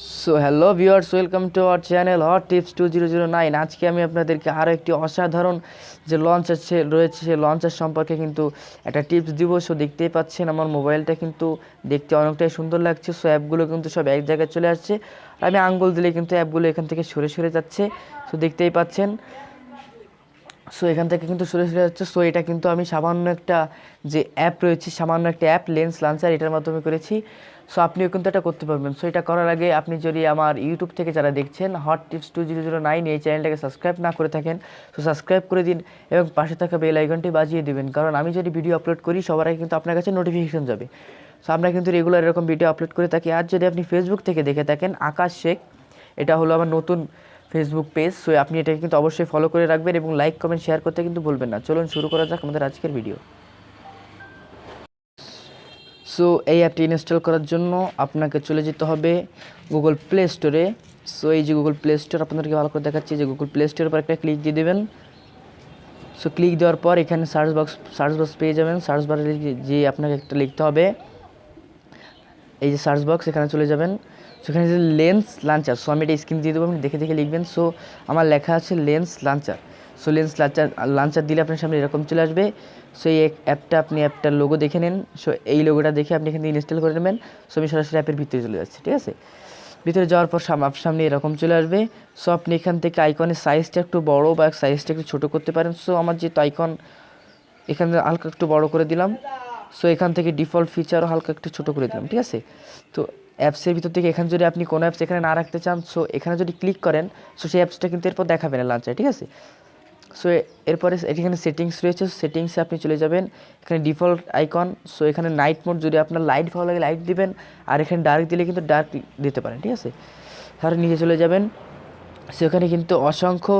So hello viewers welcome to our channel hot tips two zero zero nine আজকে আমি আপনাদেরকে আরও একটি অসাধারণ যে লঞ্চ আছে, রয়েছে, সেই লঞ্চার সম্পর্কে কিন্তু একটা টিপস দিব। সো দেখতেই পাচ্ছেন আমার মোবাইলটা কিন্তু দেখতে অনেকটাই সুন্দর লাগছে। সো অ্যাপগুলো কিন্তু সব এক জায়গায় চলে আসছে। আর আমি আঙ্গুল দিলে কিন্তু অ্যাপগুলো এখান থেকে সরে সরে যাচ্ছে। সো দেখতেই পাচ্ছেন। সো এখান থেকে কিন্তু সরে সরে যাচ্ছে। সো এটা কিন্তু আমি সামান্য একটা যে অ্যাপ রয়েছে, সামান্য একটা অ্যাপ লেন্স লাঞ্চার এটার মাধ্যমে করেছি। সো আপনিও কিন্তু এটা করতে পারবেন। সো এটা করার আগে আপনি যদি আমার ইউটিউব থেকে যারা দেখছেন hot tips two zero zero nine এই চ্যানেলটাকে সাবস্ক্রাইব না করে থাকেন সো সাবস্ক্রাইব করে দিন এবং পাশে থাকা বেল আইকনটি বাজিয়ে দেবেন। কারণ আমি যদি ভিডিও আপলোড করি, সবার আগে কিন্তু আপনার কাছে নোটিফিকেশন যাবে। সো আমরা কিন্তু রেগুলার এরকম ভিডিও আপলোড করে থাকি। আর যদি আপনি ফেসবুক থেকে দেখে থাকেন, আকাশ শেখ, এটা হলো আমার নতুন ফেসবুক পেজ সো আপনি এটাকে কিন্তু অবশ্যই ফলো করে রাখবেন এবং লাইক কমেন্ট শেয়ার করতে কিন্তু ভুলবেন না। চলুন শুরু করা যাক আমাদের আজকের ভিডিও সো এই অ্যাপটি ইনস্টল করার জন্য আপনাকে চলে যেতে হবে গুগল প্লে স্টোরে সো এই যে গুগল প্লে স্টোর আপনাদেরকে ভালো করে দেখাচ্ছি যে গুগল প্লে স্টোরের উপর একটা ক্লিক দিয়ে দেবেন। সো ক্লিক দেওয়ার পর এখানে সার্চ বক্স সার্চ বক্স পেয়ে যাবেন। সার্চ বারে যে আপনাকে একটা লিখতে হবে, এই যে সার্চ বক্স এখানে চলে যাবেন। সেখানে যে লেন্স লাঞ্চার সো আমি এটা স্ক্রিন দিয়ে দেবো, আপনি দেখে দেখে লিখবেন। সো আমার লেখা আছে lens launcher so lens launcher launcher দিলে আপনার সামনে এরকম চলে আসবে। সো এই অ্যাপটা, আপনি অ্যাপটার লোগো দেখে নেন। সো এই লোগোটা দেখে আপনি এখান এখানে ইনস্টল করে নেবেন। সো আমি সরাসরি অ্যাপের ভিতরে চলে যাচ্ছি, ঠিক আছে? ভিতরে যাওয়ার পর সাম- সামনে এরকম চলে আসবে। সো আপনি এখান থেকে আইকনের সাইজটা একটু বড় বা সাইজটা একটু ছোটো করতে পারেন। সো আমার যেহেতু আইকন এখানে হালকা একটু বড় করে দিলাম। সো এখান থেকে ডিফল্ট ফিচারও হালকা একটু ছোটো করে দিলাম, ঠিক আছে? তো অ্যাপসের ভিতর থেকে এখানে যদি আপনি কোনো অ্যাপস এখানে না রাখতে চান, সো এখানে যদি ক্লিক করেন, সো সেই অ্যাপসটা কিন্তু এরপর দেখাবে না লাঞ্চায় ঠিক আছে? সো এরপরে এখানে সেটিংস রয়েছে সেটিংসে আপনি চলে যাবেন, এখানে ডিফল্ট আইকন সো এখানে নাইট মোড যদি আপনার লাইট ভালো লাগে লাইট দিবেন, আর এখানে ডার্ক দিলে কিন্তু ডার্ক দিতে পারেন, ঠিক আছে? তাহলে নিচে চলে যাবেন সেখানে কিন্তু অসংখ্য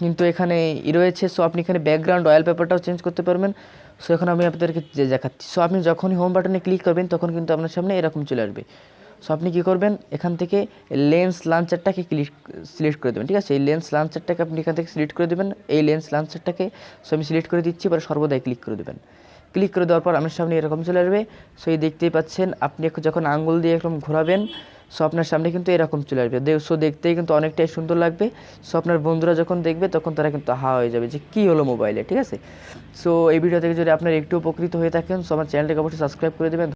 কিন্তু এখানে ই রয়েছে সো আপনি এখানে ব্যাকগ্রাউন্ড অয়েল পেপারটাও চেঞ্জ করতে পারবেন সো এখন আমি আপনাদেরকে দেখাচ্ছি সো আপনি যখনই হোম বাটনে ক্লিক করবেন, তখন কিন্তু আপনার সামনে এরকম চলে আসবে। সো আপনি কী করবেন? এখান থেকে লেন্স লাঞ্চারটাকে ক্লিক সিলেক্ট করে দেবেন, ঠিক আছে? এই লেন্স লাঞ্চারটাকে আপনি এখান থেকে সিলেক্ট করে দেবেন। এই লেন্স লাঞ্চারটাকে সো আমি সিলেক্ট করে দিচ্ছি, এবার সর্বদাই ক্লিক করে দেবেন। ক্লিক করে দেওয়ার পর আপনার সামনে এরকম চলে আসবে। সো এই দেখতেই পাচ্ছেন, আপনি যখন আঙ্গুল দিয়ে এরকম ঘোরাবেন সো আপনার সামনে কিন্তু এরকম চলে আসবে। সো দেখতেই কিন্তু অনেকটাই সুন্দর লাগবে। সো আপনার বন্ধুরা যখন দেখবে, তখন তারা কিন্তু হা হয়ে যাবে যে, কী হলো মোবাইলে ঠিক আছে? সো এই ভিডিও থেকে যদি আপনার একটু উপকৃত হয়ে থাকেন সো আমার চ্যানেলটাকে অবশ্যই সাবস্ক্রাইব করে দেবেন।